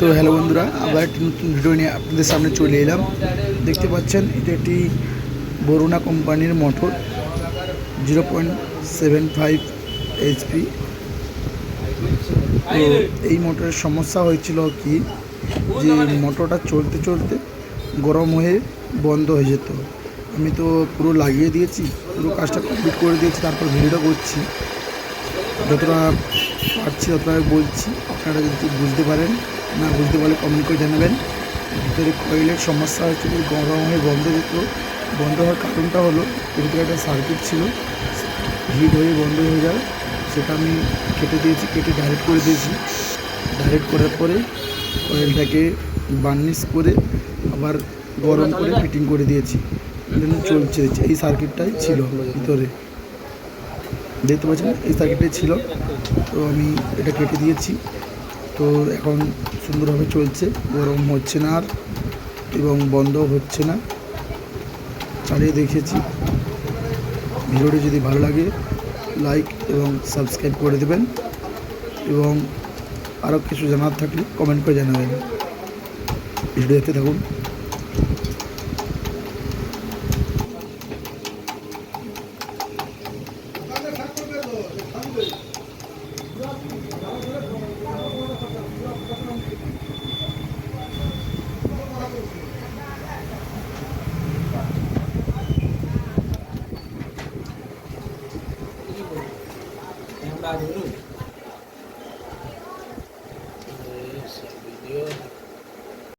তো হ্যালো বন্ধুরা, আবার একটি নতুন ভিডিও নিয়ে আপনাদের সামনে চলে এলাম। দেখতে পাচ্ছেন, এটা একটি বরুণা কোম্পানির motor zero point seven five HP তো এই মোটরের সমস্যা হয়েছিল কি, যে মোটরটা চলতে চলতে গরম হয়ে বন্ধ হয়ে যেত। আমি তো পুরো লাগিয়ে দিয়েছি, পুরো কাজটা কমপ্লিট করে দিয়েছি, তারপর ভিডিওটা করছি। যতটা পারছি ততটা বলছি, আপনারা যদি বুঝতে পারেন না বুঝতে পারলে কমেন্ট করে জানাবেন। ভিতরে কয়েলের সমস্যা হচ্ছে যে গরম হয়ে বন্ধ যেত বন্ধ হওয়ার কারণটা হলো ভিতরে একটা সার্কিট ছিল হিট হয়ে বন্ধ হয়ে যায় সেটা আমি কেটে দিয়েছি, কেটে ডাইরেক্ট করে দিয়েছি। ডাইরেক্ট করার পরে কয়েলটাকে বার্নিশ করে আবার গরম করে ফিটিং করে দিয়েছি। চলছে, এই সার্কিটটাই ছিল ভিতরে। দেখতে পাচ্ছেন? এই সার্কিটটাই ছিল। তো আমি এটা কেটে দিয়েছি। তো এখন সুন্দরভাবে চলছে, গরম হচ্ছে না আর এবং বন্ধ হচ্ছে না। চালিয়ে দেখেছি ভিডিওটি যদি ভালো লাগে লাইক এবং সাবস্ক্রাইব করে দেবেন এবং আরও কিছু জানার থাকলে কমেন্ট করে জানাবেন। ভিডিও দেখতে থাকুন। 때까지는